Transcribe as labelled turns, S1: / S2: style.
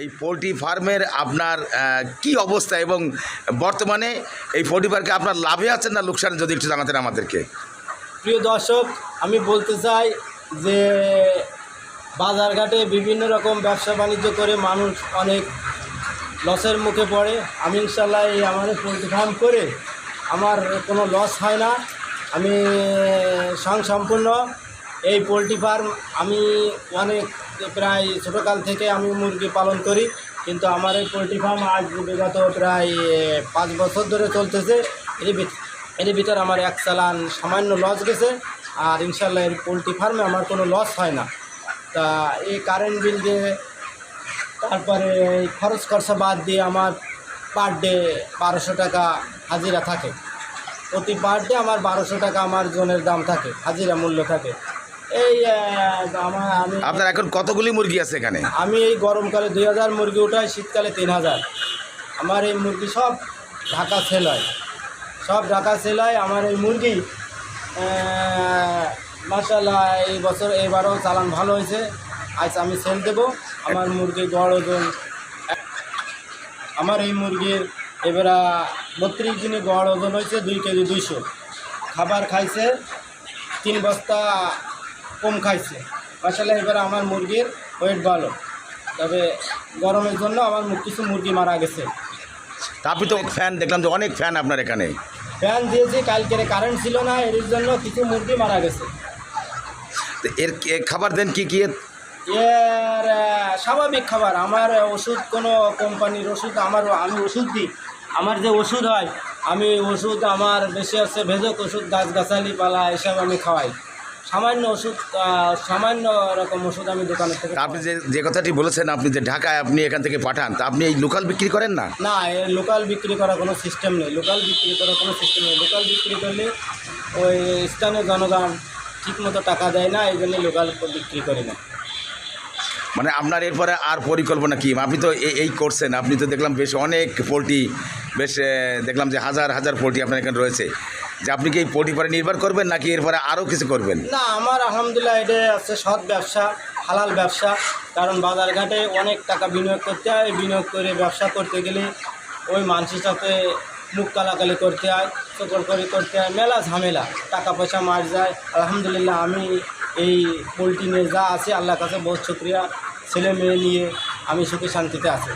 S1: এই পোলট্রি ফার্মের আপনার কি অবস্থা এবং বর্তমানে এই পোলট্রি ফার্মকে আপনার লাভে আছেন না লোকসান, যদি একটু জানাতেন আমাদেরকে?
S2: প্রিয় দর্শক, আমি বলতে চাই যে বাজারঘাটে বিভিন্ন রকম ব্যবসা বাণিজ্য করে মানুষ অনেক লসের মুখে পড়ে। আমি ইনশাল্লাহ এই আমাদের পোলট্রি ফার্ম করে আমার কোনো লস হয় না। আমি স্বয়ংসম্পূর্ণ এই পোলট্রি ফার্ম আমি অনেক প্রায় ছোটোকাল থেকে আমি মুরগি পালন করি, কিন্তু আমার এই পোলট্রি ফার্ম আজ বিগত প্রায় পাঁচ বছর ধরে চলতেছে। এর ভিতর আমার এক চালান সামান্য লস গেছে, আর ইনশাল্লাহ এর পোলট্রি ফার্মে আমার কোনো লস হয় না। তা এই কারেন্ট বিল দিয়ে তারপরে খরচ খরচা বাদ দিয়ে আমার পার ডে বারোশো টাকা হাজিরা থাকে। প্রতি পার ডে আমার বারোশো টাকা আমার জনের দাম থাকে, হাজিরা মূল্য থাকে। এই আমি
S1: আপনার এখন কতগুলি মুরগি আছে এখানে?
S2: আমি এই গরমকালে দুই হাজার মুরগি উঠাই শীতকালে তিন হাজার। আমার এই মুরগি সব ঢাকা সেল হয়। সব ঢাকা সেল হয়। আমার এই মুরগি মাসাল্লাহ এই বছর এবারও চালান ভালো হয়েছে। আজ আমি সেল দেবো। আমার মুরগি গড় ওজন আমার এই মুরগির এবারে বত্রিশ দিনে গড় ওজন হয়েছে দুই কেজি দুইশো। খাবার খাইছে তিন বস্তা কম খাইছে। আসলে এবারে আমার মুরগির ওয়েট ভালো। তবে গরমের জন্য আমার কিছু মুরগি মারা গেছে।
S1: তা আপনি তো ফ্যান দেখলাম যে অনেক ফ্যান আপনার এখানে।
S2: ফ্যান দিয়েছি কালকে কারেন্ট ছিল না এর জন্য কিছু মুরগি মারা গেছে।
S1: এর এর খাবার দেন কি কি
S2: এর? স্বাভাবিক খাবার। আমার ওষুধ কোনো কোম্পানির ওষুধ আমার আমি ওষুধ দিই। আমার যে ওষুধ হয় আমি ওষুধ আমার বেশি আছে ভেজক ওষুধ গাছগাছালি পালা এসব আমি খাওয়াই। সামান্য ওষুধ সামান্য রকম ওষুধ আমি দোকানের থেকে
S1: আপনি যে যে কথাটি বলেছেন আপনি যে ঢাকায় আপনি এখান থেকে পাঠান তা আপনি এই লোকাল বিক্রি করেন না?
S2: না লোকাল বিক্রি করার কোনো সিস্টেম নেই। লোকাল বিক্রি করার কোনো সিস্টেম নেই। লোকাল বিক্রি করলে ওই স্থানীয় জনগণ ঠিকমতো টাকা দেয় না এই জন্য লোকাল বিক্রি করে না।
S1: মানে আপনার এরপরে আর পরিকল্পনা কি? আপনি তো এই- করছেন। আপনি তো দেখলাম বেশ অনেক পোলট্রি, বেশ দেখলাম যে হাজার হাজার পোলট্রি আপনার এখানে রয়েছে। যে আপনি কি এই পোলট্রি পরে নির্ভর করবেন নাকি এরপরে আরও কিছু করবেন?
S2: না, আমার আলহামদুলিল্লাহ এটা আছে সৎ ব্যবসা, হালাল ব্যবসা। কারণ বাজারঘাটে অনেক টাকা বিনিয়োগ করতে হয়। বিনিয়োগ করে ব্যবসা করতে গেলে ওই মানুষের সাথে মুখ কালাকালি করতে হয় চকর করে করতে হয়, মেলা ঝামেলা। টাকা পয়সা মার যায়। আলহামদুলিল্লাহ আমি এই পোলট্রি নিয়ে যা আছে, আল্লাহর কাছে বহুত শুক্রিয়া। ছেলে মেয়ে নিয়ে আমি সুখে শান্তিতে আছি।